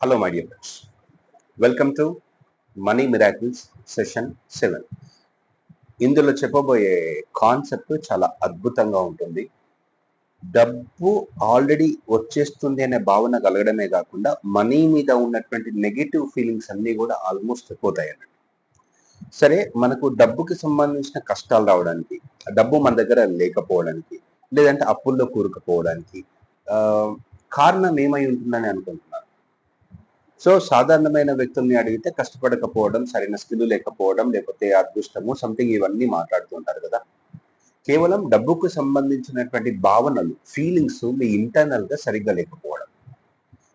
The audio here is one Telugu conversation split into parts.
Hello my dear friends welcome to money miracles session seven ఇందులో చెప్పబోయే కాన్సెప్ట్ చాలా అద్భుతంగా ఉంటుంది. డబ్బు ఆల్రెడీ వచ్చేస్తుంది అనే భావన కలగడమే కాకుండా మనీ మీద ఉన్నటువంటి నెగిటివ్ ఫీలింగ్స్ అన్నీ కూడా ఆల్మోస్ట్ పోతాయి అన్నట్టు. సరే మనకు డబ్బుకి సంబంధించిన కష్టాలు రావడానికి డబ్బు మన దగ్గర లేకపోవడానికి లేదంటే అప్పుల్లో కూరుకుపోవడానికి కారణం ఏమై ఉంటుందని అనుకుంటున్నాను సో సాధారణమైన వ్యక్తుల్ని అడిగితే కష్టపడకపోవడం సరైన స్కిల్ లేకపోవడం లేకపోతే అదృష్టము సంథింగ్ ఇవన్నీ మాట్లాడుతుంటారు కదా. కేవలం డబ్బుకు సంబంధించినటువంటి భావనలు ఫీలింగ్స్ మీ ఇంటర్నల్గా సరిగ్గా లేకపోవడం.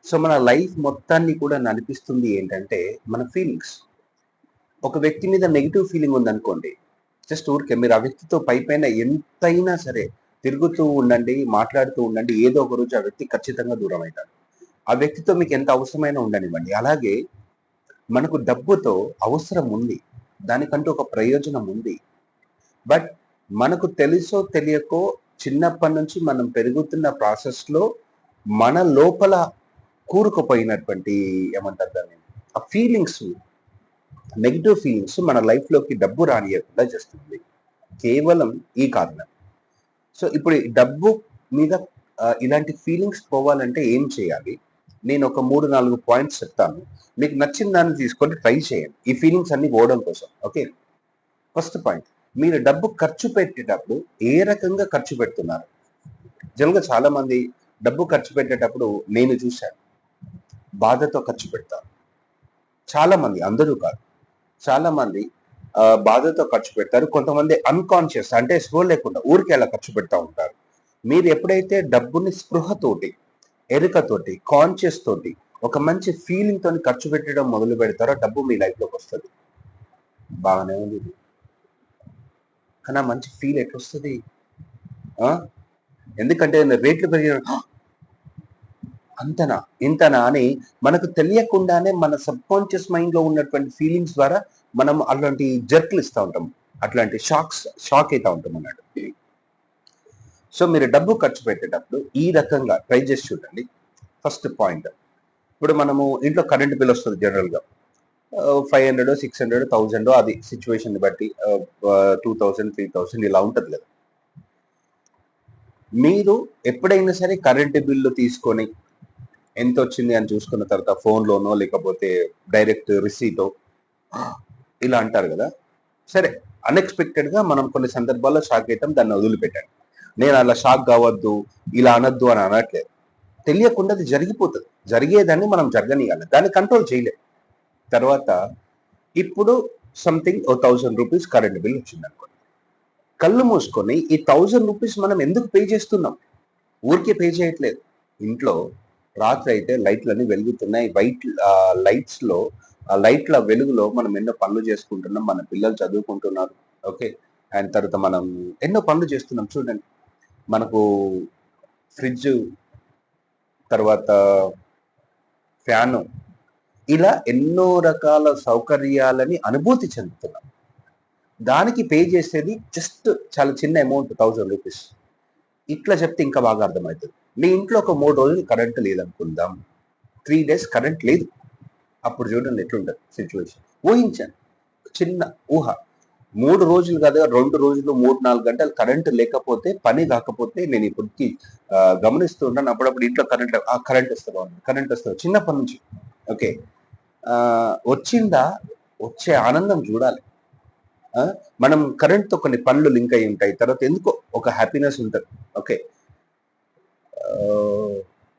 సో మన లైఫ్ మొత్తాన్ని కూడా నడిపిస్తుంది ఏంటంటే మన ఫీలింగ్స్ ఒక వ్యక్తి మీద నెగిటివ్ ఫీలింగ్ ఉందనుకోండి జస్ట్ ఊరికే మీరు ఆ వ్యక్తితో పై పైన ఎంతైనా సరే తిరుగుతూ ఉండండి మాట్లాడుతూ ఉండండి ఏదో ఒక రోజు ఆ వ్యక్తి ఖచ్చితంగా దూరం అవుతాడు ఆ వ్యక్తితో మీకు ఎంత అవసరమైనా ఉండనివ్వండి. అలాగే మనకు డబ్బుతో అవసరం ఉంది. దానికంటూ ఒక ప్రయోజనం ఉంది. బట్ మనకు తెలుసో తెలియకో చిన్నప్పటి నుంచి మనం పెరుగుతున్న ప్రాసెస్లో మన లోపల కూరుకుపోయినటువంటి ఏమంటారు దాన్ని? ఆ ఫీలింగ్స్ నెగిటివ్ ఫీలింగ్స్ మన లైఫ్లోకి డబ్బు రానియకుండా చేస్తుంది. కేవలం ఈ కారణం. సో ఇప్పుడు డబ్బు మీద ఇలాంటి ఫీలింగ్స్ పోవాలంటే ఏం చేయాలి? నేను ఒక మూడు నాలుగు పాయింట్స్ చెప్తాను. మీకు నచ్చిన దాన్ని తీసుకొని ట్రై చేయండి. ఈ ఫీలింగ్స్ అన్ని పోవడం కోసం ఓకే ఫస్ట్ పాయింట్ మీరు డబ్బు ఖర్చు పెట్టేటప్పుడు ఏ రకంగా ఖర్చు పెడుతున్నారు? జనరల్గా చాలా మంది డబ్బు ఖర్చు పెట్టేటప్పుడు నేను చూశాను. బాధతో ఖర్చు పెడతారు. చాలా మంది అందరూ కాదు. చాలా మంది బాధతో ఖర్చు పెడతారు. కొంతమంది అన్కాన్షియస్ అంటే స్పృహ లేకుండా ఊరికే అలా ఖర్చు పెడతా ఉంటారు. మీరు ఎప్పుడైతే డబ్బుని స్పృహతోటి ఎరుకతోటి కాన్షియస్ తోటి ఒక మంచి ఫీలింగ్ తోని ఖర్చు పెట్టడం మొదలు పెడతారో డబ్బు మీ లైఫ్లోకి వస్తుంది. బాగానే ఉంది కానీ ఆ మంచి ఫీల్ ఎట్లొస్తుంది? ఎందుకంటే రేట్లు పెరిగిన అంతనా? ఇంతనా అని మనకు తెలియకుండానే మన సబ్ కాన్షియస్ మైండ్లో ఉన్నటువంటి ఫీలింగ్స్ ద్వారా మనం అలాంటి జర్క్లు ఇస్తూ ఉంటాం. అట్లాంటి షాక్స్ షాక్ అవుతా ఉంటాం అన్నట్టు. సో మీరు డబ్బు ఖర్చు పెట్టేటప్పుడు ఈ రకంగా ట్రై చేసి చూడండి. ఫస్ట్ పాయింట్ ఇప్పుడు మనము ఇంట్లో కరెంట్ బిల్ వస్తుంది జనరల్గా five hundred six hundred thousand అది సిచ్యువేషన్ బట్టి టూ థౌజండ్ త్రీ థౌజండ్ ఇలా ఉంటుంది కదా. మీరు ఎప్పుడైనా సరే కరెంటు బిల్లు తీసుకొని ఎంత వచ్చింది అని చూసుకున్న తర్వాత ఫోన్లోనో లేకపోతే డైరెక్ట్ రిసీటో ఇలా అంటారు కదా. సరే అన్ఎక్స్పెక్టెడ్గా మనం కొన్ని సందర్భాల్లో షాక్ అవుతాం దాన్ని వదిలిపెట్టండి. నేను అలా షాక్ కావద్దు ఇలా అనొద్దు అని అనట్లేదు. తెలియకుండా అది జరిగిపోతుంది. జరిగేదాన్ని మనం జరగనియాలి. దాన్ని కంట్రోల్ చేయలేదు తర్వాత ఇప్పుడు సంథింగ్ ఓ థౌజండ్ రూపీస్ కరెంట్ బిల్ వచ్చింది అనుకోండి కళ్ళు మూసుకొని ఈ థౌజండ్ రూపీస్ మనం ఎందుకు పే చేస్తున్నాం? ఊరికే పే చేయట్లేదు. ఇంట్లో రాత్రి అయితే లైట్లన్నీ వెలుగుతున్నాయి. వైట్ లైట్స్లో ఆ లైట్ల వెలుగులో మనం ఎన్నో పనులు చేసుకుంటున్నాం. మన పిల్లలు చదువుకుంటున్నారు. ఓకే. అండ్ తర్వాత మనం ఎన్నో పనులు చేస్తున్నాం చూడండి. మనకు ఫ్రిడ్జ్ తర్వాత ఫ్యాను ఇలా ఎన్నో రకాల సౌకర్యాలని అనుభూతి చెందుతున్నాం. దానికి పే చేసేది జస్ట్ చాలా చిన్న అమౌంట్ థౌజండ్ రూపీస్. ఇట్లా చెప్తే ఇంకా బాగా అర్థమవుతుంది. మీ ఇంట్లో ఒక మూడు రోజులు కరెంట్ లేదనుకుందాం. త్రీ డేస్ కరెంట్ లేదు. అప్పుడు చూడండి ఎట్లుంటుంది సిచ్యువేషన్. ఊహించండి. చిన్న ఊహ. మూడు రోజులు కాదు రెండు రోజులు మూడు నాలుగు గంటలు కరెంట్ లేకపోతే పని కాకపోతే నేను ఇప్పటికి గమనిస్తూ ఉంటాను అప్పుడప్పుడు ఇంట్లో కరెంట్ ఆ కరెంట్ వస్తే బాగుంది కరెంట్ వస్తుంది. చిన్నప్పటి నుంచి. ఓకే. వచ్చిందా? వచ్చే ఆనందం చూడాలి. మనం కరెంట్తో కొన్ని పనులు లింక్ అయి ఉంటాయి. తర్వాత ఎందుకో ఒక హ్యాపీనెస్ ఉంటుంది. ఓకే.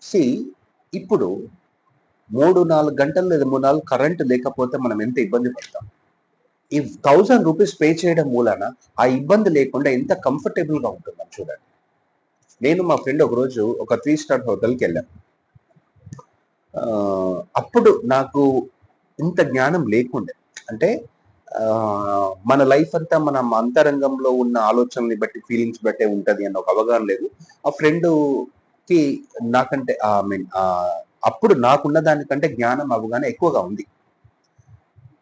సి ఇప్పుడు మూడు నాలుగు గంటలు లేదా మూడు నాలుగు కరెంట్ లేకపోతే మనం ఎంత ఇబ్బంది పడతాం? ఈ థౌజండ్ రూపీస్ పే చేయడం మూలాన ఆ ఇబ్బంది లేకుండా ఎంత కంఫర్టబుల్గా ఉంటుందని చూడండి. నేను మా ఫ్రెండ్ ఒక రోజు ఒక త్రీ స్టార్ హోటల్కి వెళ్ళాను అప్పుడు నాకు ఇంత జ్ఞానం లేకుండే. అంటే మన లైఫ్ అంతా మన అంతరంగంలో ఉన్న ఆలోచనల్ని బట్టి ఫీలింగ్స్ బట్టే ఉంటుంది అన్న ఒక అవగాహన లేదు. ఆ ఫ్రెండ్కి నాకంటే ఐ మీన్ అప్పుడు నాకున్న దానికంటే జ్ఞానం అవగాహన ఎక్కువగా ఉంది.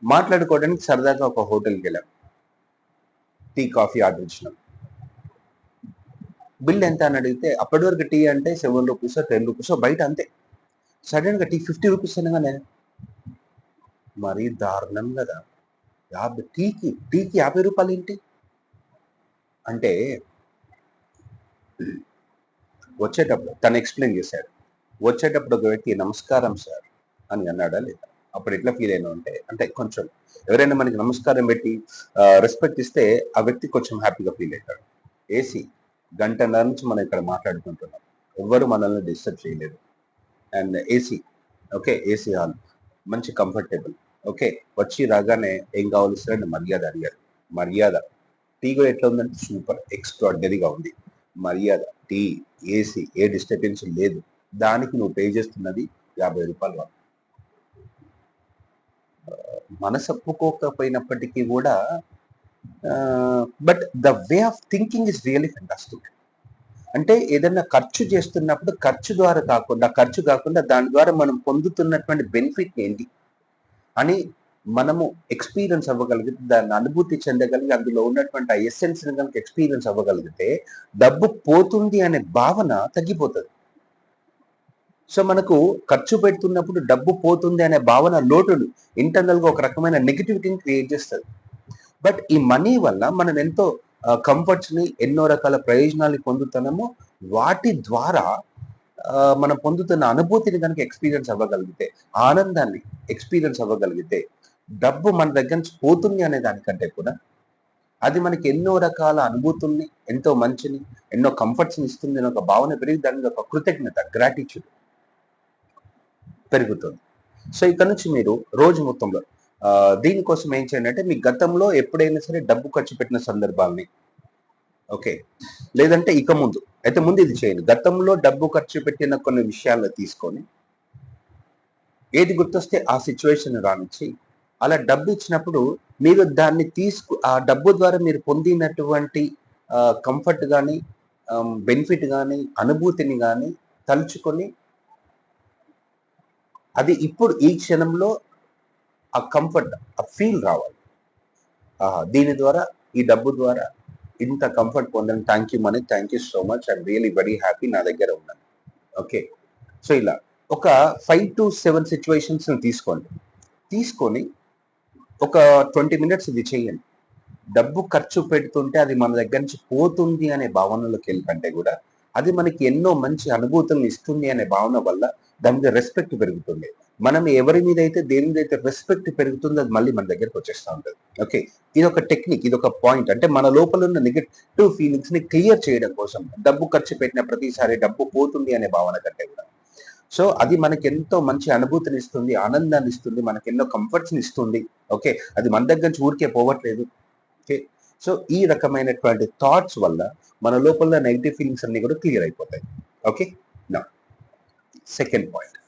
మాట్లాడుకోవడానికి సరదాగా ఒక హోటల్కి వెళ్ళాం. టీ కాఫీ ఆర్డర్ ఇచ్చినాం. బిల్ ఎంత అని అడిగితే అప్పటి వరకు టీ అంటే సెవెన్ రూపీస్ టెన్ రూపీస్ బయట అంతే. సడన్గా టీ ఫిఫ్టీ రూపీస్ అనగానే మరీ దారుణం కదా. యాభై టీకి టీకి యాభై రూపాయలు ఏంటి? అంటే వచ్చేటప్పుడు తను ఎక్స్ప్లెయిన్ చేశాడు. వచ్చేటప్పుడు ఒక వ్యక్తి నమస్కారం సార్ అని అన్నాడా లేదా? అప్పుడు ఎట్లా ఫీల్ అయినా అంటే అంటే కొంచెం ఎవరైనా మనకి నమస్కారం పెట్టి రెస్పెక్ట్ ఇస్తే ఆ వ్యక్తి కొంచెం హ్యాపీగా ఫీల్ అవుతాడు. ఏసీ గంటన్నర నుంచి మనం ఇక్కడ మాట్లాడుకుంటున్నాం. ఎవ్వరు మనల్ని డిస్టర్బ్ చేయలేదు and AC okay AC hall మంచి కంఫర్టబుల్ ఓకే వచ్చి రాగానే ఏం కావాలి సార్ అని మర్యాద అడిగారు. మర్యాద టీ కూడా ఎట్లా ఉందంటే సూపర్ ఎక్స్ట్రాడినరీగా ఉంది. మర్యాద టీ ఏసీ ఏ డిస్టర్బెన్స్ లేదు. దానికి నువ్వు పే చేస్తున్నది యాభై రూపాయలు మనసు ఒప్పుకోకపోయినప్పటికీ కూడా but the way of thinking is really fantastic అంటే ఏదైనా ఖర్చు చేస్తున్నప్పుడు ఖర్చు ద్వారా కాకుండా ఖర్చు కాకుండా దాని ద్వారా మనం పొందుతున్నటువంటి బెనిఫిట్ ఏంటి? అని మనము ఎక్స్పీరియన్స్ అవ్వగలిగితే దాన్ని అనుభూతి చెందగలిగి అందులో ఉన్నటువంటి ఆ ఎస్సెన్స్ కనుక ఎక్స్పీరియన్స్ అవ్వగలిగితే డబ్బు పోతుంది అనే భావన తగ్గిపోతుంది. సో మనకు ఖర్చు పెడుతున్నప్పుడు డబ్బు పోతుంది అనే భావన లోటును ఇంటర్నల్గా ఒక రకమైన నెగిటివిటీని క్రియేట్ చేస్తుంది. బట్ ఈ మనీ వల్ల మనం ఎంతో కంఫర్ట్స్ని ఎన్నో రకాల ప్రయోజనాలు పొందుతున్నామో వాటి ద్వారా మనం పొందుతున్న అనుభూతిని కనుక ఎక్స్పీరియన్స్ అవ్వగలిగితే ఆనందాన్ని ఎక్స్పీరియన్స్ అవ్వగలిగితే డబ్బు మన దగ్గర నుంచి పోతుంది అనే దానికంటే కూడా అది మనకి ఎన్నో రకాల అనుభూతుల్ని ఎంతో మంచిని ఎన్నో కంఫర్ట్స్ని ఇస్తుంది అని ఒక భావన పెరిగి దాని ఒక కృతజ్ఞత గ్రాటిట్యూడ్ పెరుగుతుంది. సో ఇక్కడ నుంచి మీరు రోజు మొత్తంలో దీనికోసం ఏం చేయండి అంటే మీ గతంలో ఎప్పుడైనా సరే డబ్బు ఖర్చు పెట్టిన సందర్భాల్ని ఓకే? లేదంటే ఇక ముందు అయితే ముందు ఇది చేయండి. గతంలో డబ్బు ఖర్చు పెట్టిన కొన్ని విషయాలను తీసుకొని ఏది గుర్తొస్తే ఆ సిచ్యువేషన్ రానిచ్చి అలా డబ్బు ఇచ్చినప్పుడు మీరు దాన్ని తీసుకు ఆ డబ్బు ద్వారా మీరు పొందినటువంటి కంఫర్ట్ కానీ బెనిఫిట్ కానీ అనుభూతిని కానీ తలుచుకొని అది ఇప్పుడు ఈ క్షణంలో ఆ కంఫర్ట్ ఆ ఫీల్ రావాలి. దీని ద్వారా ఈ డబ్బు ద్వారా ఇంత కంఫర్ట్ పొందని thank you money thank you so much I'm really very happy నా దగ్గర ఉన్నాను. ఓకే సో ఇలా ఒక ఫైవ్ టు సెవెన్ సిచ్యువేషన్స్ తీసుకోండి. తీసుకొని ఒక ట్వంటీ మినిట్స్ ఇది చేయండి. డబ్బు ఖర్చు పెడుతుంటే అది మన దగ్గర నుంచి పోతుంది అనే భావనలోకి వెళ్ళకంటే కూడా అది మనకి ఎన్నో మంచి అనుభూతులను ఇస్తుంది అనే భావన వల్ల దాని మీద రెస్పెక్ట్ పెరుగుతుంది. మనం ఎవరి మీద అయితే దేని మీద అయితే రెస్పెక్ట్ పెరుగుతుందో అది మళ్ళీ మన దగ్గరకు వచ్చేస్తూ ఉంటుంది. ఓకే ఇది ఒక టెక్నిక్ ఇది ఒక పాయింట్ అంటే మన లోపల ఉన్న నెగటివ్ ఫీలింగ్స్ని క్లియర్ చేయడం కోసం డబ్బు ఖర్చు పెట్టిన ప్రతిసారి డబ్బు పోతుంది అనే భావన కంటే కూడా. సో అది మనకి ఎంతో మంచి అనుభూతిని ఇస్తుంది ఆనందాన్ని ఇస్తుంది మనకి ఎన్నో కంఫర్ట్స్ని ఇస్తుంది. ఓకే అది మన దగ్గర నుంచి ఊరికే పోవట్లేదు. ఓకే సో ఈ రకమైనటువంటి థాట్స్ వల్ల మన లోపల నెగిటివ్ ఫీలింగ్స్ అన్ని కూడా క్లియర్ అయిపోతాయి. ఓకే సెకండ్ పాయింట్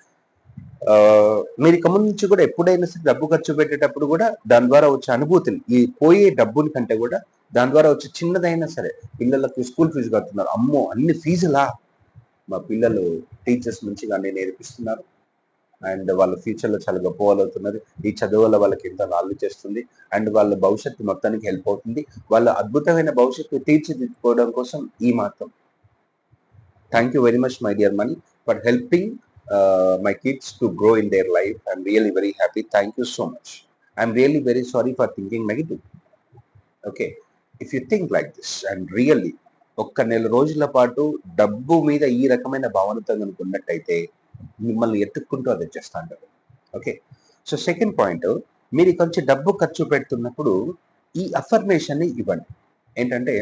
మీరు ఇక ముందు నుంచి కూడా ఎప్పుడైనా సరే డబ్బు ఖర్చు పెట్టేటప్పుడు కూడా దాని ద్వారా వచ్చే అనుభూతిని ఈ పోయే డబ్బుని కంటే కూడా దాని ద్వారా వచ్చే చిన్నదైనా సరే పిల్లలకు స్కూల్ ఫీజు కడుతున్నారు. అమ్మో అన్ని ఫీజులా? మా పిల్లలు టీచర్స్ మంచిగా కానీ నేర్పిస్తున్నారు. అండ్ వాళ్ళ ఫ్యూచర్లో చాలా గొప్ప ఈ చదువు వల్ల వాళ్ళకి ఎంత నాలెడ్జ్ చేస్తుంది. అండ్ వాళ్ళ భవిష్యత్తు మొత్తానికి హెల్ప్ అవుతుంది. వాళ్ళ అద్భుతమైన భవిష్యత్తు తీర్చిదిద్దుకోవడం కోసం ఈ మాత్రం. Thank you very much my dear money for helping my kids to grow in their life I'm really very happy thank you so much I'm really very sorry for thinking negative okay if you think like this and really ఒక్క నెల రోజుల పాటు డబ్బు మీద ఈ రకమైన భావనతో అనుకున్నట్టయితే మిమ్మల్ని ఎత్తుక్కుంటూ అది వచ్చేస్తా ఉంటారు ఓకే సో సెకండ్ పాయింట్ మీరు కొంచెం డబ్బు ఖర్చు పెడుతున్నప్పుడు ఈ అఫర్మేషన్ని ఇవ్వండి. ఏంటంటే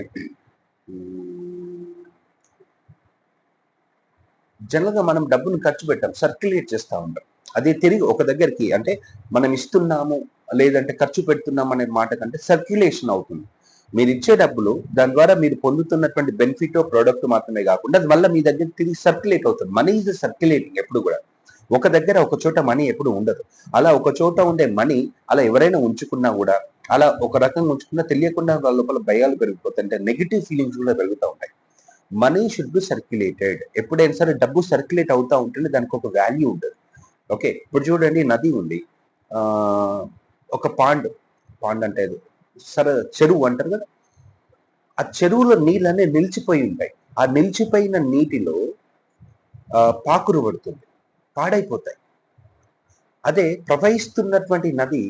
జనరల్గా మనం డబ్బును ఖర్చు పెట్టాం సర్క్యులేట్ చేస్తూ ఉంటాం అది తిరిగి ఒక దగ్గరికి అంటే మనం ఇస్తున్నాము లేదంటే ఖర్చు పెడుతున్నాం అనే మాట కంటే సర్క్యులేషన్ అవుతుంది. మీరు ఇచ్చే డబ్బులు దాని ద్వారా మీరు పొందుతున్నటువంటి బెనిఫిట్ ప్రోడక్ట్ మాత్రమే కాకుండా అది మళ్ళీ మీ దగ్గర తిరిగి సర్క్యులేట్ అవుతుంది. మనీ ఈజ్ సర్క్యులేటింగ్ ఎప్పుడు కూడా. ఒక దగ్గర ఒక చోట మనీ ఎప్పుడు ఉండదు. అలా ఒక చోట ఉండే మనీ అలా ఎవరైనా ఉంచుకున్నా కూడా అలా ఒక రకంగా ఉంచుకున్నా తెలియకుండా వాళ్ళ లోపల భయాలు పెరిగిపోతాయి. అంటే నెగిటివ్ ఫీలింగ్స్ కూడా పెరుగుతూ ఉంటాయి. మనీ షుడ్ బి సర్క్యులేటెడ్ ఎప్పుడైనా సరే డబ్బు సర్క్యులేట్ అవుతూ ఉంటేనే దానికి ఒక వాల్యూ ఉంటుంది ఓకే ఇప్పుడు చూడండి నది ఉంది. ఒక పాండ్ పాండ్ అంటే సరే చెరువు అంటారు కదా? ఆ చెరువులో నీళ్ళనే నిలిచిపోయి ఉంటాయి. ఆ నిలిచిపోయిన నీటిలో పాకురు పడుతుంది. పాడైపోతాయి. అదే ప్రవహిస్తున్నటువంటి నది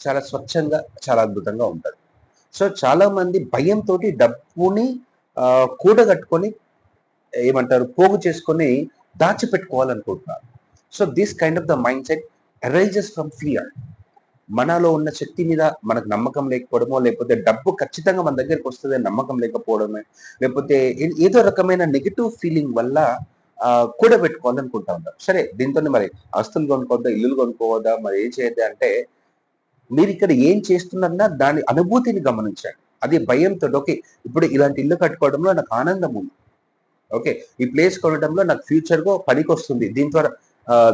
చాలా స్వచ్ఛంగా చాలా అద్భుతంగా ఉంటుంది. సో చాలా మంది భయంతో డబ్బుని కూడ కట్టుకొని ఏమంటారు పోగు చేసుకొని దాచిపెట్టుకోవాలనుకుంటున్నారు. So this kind of the mind set arises from fear మనలో ఉన్న శక్తి మీద మనకు నమ్మకం లేకపోవడమో లేకపోతే డబ్బు ఖచ్చితంగా మన దగ్గరికి వస్తుంది నమ్మకం లేకపోవడమే లేకపోతే ఏదో రకమైన నెగిటివ్ ఫీలింగ్ వల్ల కూడ కూడబెట్టుకోవాలనుకుంటా ఉంటారు సరే దీంతో మరి ఆస్తులు కొనుక్కోవద్దా ఇల్లులు కొనుక్కోవద్దా మరి ఏం చేయద్దా అంటే మీరు ఇక్కడ ఏం చేస్తున్నారన్నా దాని అనుభూతిని గమనించండి. అది భయంతో ఓకే ఇప్పుడు ఇలాంటి ఇల్లు కట్టుకోవడంలో నాకు ఆనందం ఉంది. ఓకే ఈ ప్లేస్ కొనడంలో నాకు ఫ్యూచర్గా పనికి వస్తుంది దీని ద్వారా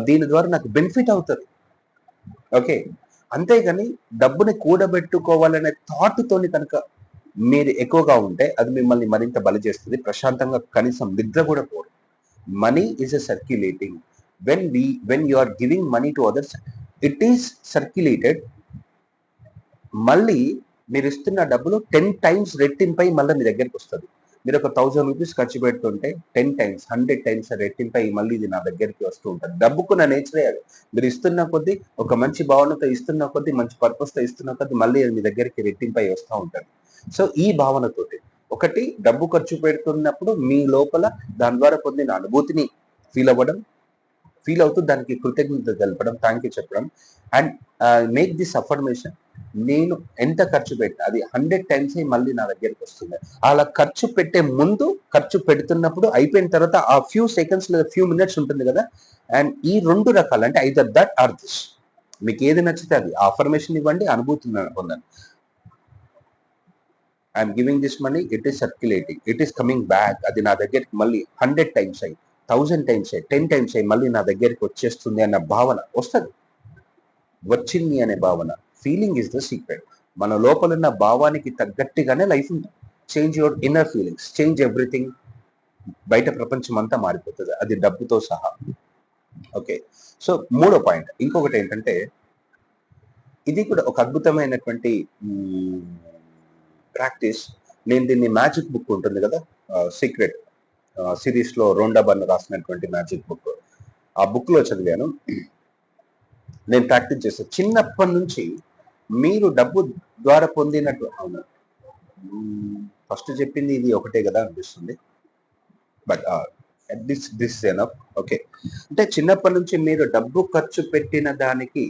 దీని ద్వారా నాకు బెనిఫిట్ అవుతుంది. ఓకే అంతేగాని డబ్బుని కూడబెట్టుకోవాలనే థాట్తోని కనుక మీరు ఎక్కువగా ఉంటే అది మిమ్మల్ని మరింత బలి చేస్తుంది. ప్రశాంతంగా కనీసం నిద్ర కూడా పోరు money is a circulating. When we when you are giving money to others it is circulated మళ్ళీ మీరు ఇస్తున్న డబ్బులు టెన్ టైమ్స్ రెట్టింపై మళ్ళీ మీ దగ్గరికి వస్తుంది. మీరు ఒక థౌజండ్ రూపీస్ ఖర్చు పెడుతుంటే టెన్ టైమ్స్ హండ్రెడ్ టైమ్స్ రెట్టింపై మళ్ళీ ఇది నా దగ్గరికి వస్తూ ఉంటుంది. డబ్బుకు నా నేచరే అది. మీరు ఇస్తున్న కొద్దీ ఒక మంచి భావనతో ఇస్తున్న కొద్దీ మంచి పర్పస్తో తో ఇస్తున్న కొద్దీ మళ్ళీ అది మీ దగ్గరికి రెట్టింపై వస్తూ ఉంటుంది. సో ఈ భావనతోటి ఒకటి డబ్బు ఖర్చు పెడుతున్నప్పుడు మీ లోపల దాని ద్వారా పొందిన అనుభూతిని ఫీల్ అవ్వడం ఫీల్ అవుతూ దానికి కృతజ్ఞత తెలపడం థ్యాంక్ యూ చెప్పడం. అండ్ మేక్ దిస్ అఫర్మేషన్ నేను ఎంత ఖర్చు పెట్టినా అది హండ్రెడ్ టైమ్స్ మళ్ళీ నా దగ్గరికి వస్తుంది. అలా ఖర్చు పెట్టే ముందు ఖర్చు పెడుతున్నప్పుడు అయిపోయిన తర్వాత ఆ ఫ్యూ సెకండ్స్ లేదా ఫ్యూ మినిట్స్ ఉంటుంది కదా? అండ్ ఈ రెండు రకాలు అంటే ఐదర్ దట్ ఆర్ దిస్ మీకు ఏది నచ్చితే అది. ఆఫర్మేషన్ ఇవ్వండి అనుభూతిని పొందండి. I'm giving this money it is circulating it is coming back అది నా దగ్గరికి మళ్ళీ హండ్రెడ్ టైమ్స్ అయింది. థౌజండ్ టైమ్స్ అయ్యి టెన్ టైమ్స్ అయ్యి మళ్ళీ నా దగ్గరికి వచ్చేస్తుంది అన్న భావన వస్తుంది. వచ్చింది అనే భావన. ఫీలింగ్ ఇస్ ద సీక్రెట్ మన లోపల ఉన్న భావానికి తగ్గట్టుగానే లైఫ్ ఉంటుంది. Change your inner feelings change everything బయట ప్రపంచం అంతా మారిపోతుంది. అది డబ్బుతో సహా. ఓకే సో మూడో పాయింట్ ఇంకొకటి ఏంటంటే ఇది కూడా ఒక అద్భుతమైనటువంటి ప్రాక్టీస్ నేను దీన్ని మ్యాజిక్ బుక్ ఉంటుంది కదా సీక్రెట్ సిరీస్లో రోండా బర్న్ రాసినటువంటి మ్యాజిక్ బుక్. ఆ బుక్లో చదివాను. నేను ప్రాక్టీస్ చేస్తాను చిన్నప్పటి నుంచి మీరు డబ్బు ద్వారా పొందినట్టు అవును. ఫస్ట్ చెప్పింది ఇది ఒకటే కదా అనిపిస్తుంది. But this this enough okay అంటే చిన్నప్పటి నుంచి మీరు డబ్బు ఖర్చు పెట్టిన దానికి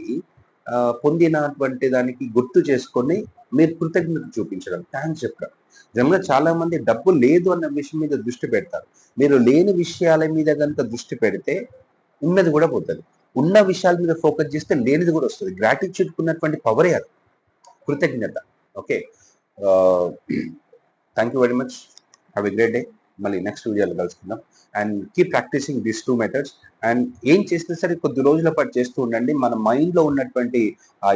పొందినటువంటి దానికి గుర్తు చేసుకొని మీరు కృతజ్ఞత చూపించడం. థ్యాంక్స్ చెప్పడం జనంలో చాలా మంది డబ్బు లేదు అన్న విషయం మీద దృష్టి పెడతారు. మీరు లేని విషయాల మీద కనుక దృష్టి పెడితే ఉన్నది కూడా పోతుంది. ఉన్న విషయాల మీద ఫోకస్ చేస్తే లేనిది కూడా వస్తుంది. గ్రాటిట్యూడ్ ఉన్నటువంటి పవరే అది. కృతజ్ఞత. Okay. Thank you very much have a great day మళ్ళీ నెక్స్ట్ వీడియోలో కలుసుకుందాం. And keep practicing these two methods and ఏం చేసినా సరే కొద్ది రోజుల పాటు చేస్తూ ఉండండి. మన మైండ్లో ఉన్నటువంటి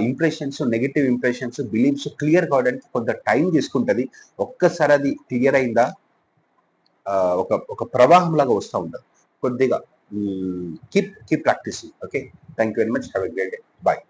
impressions negative impressions beliefs clear కావడానికి కొంత టైం తీసుకుంటుంది. ఒక్కసారి అది క్లియర్ అయిందా? ఒక ఒక ప్రవాహం లాగా వస్తూ ఉంటుంది కొద్దిగా keep keep practicing okay thank you very much have a great day bye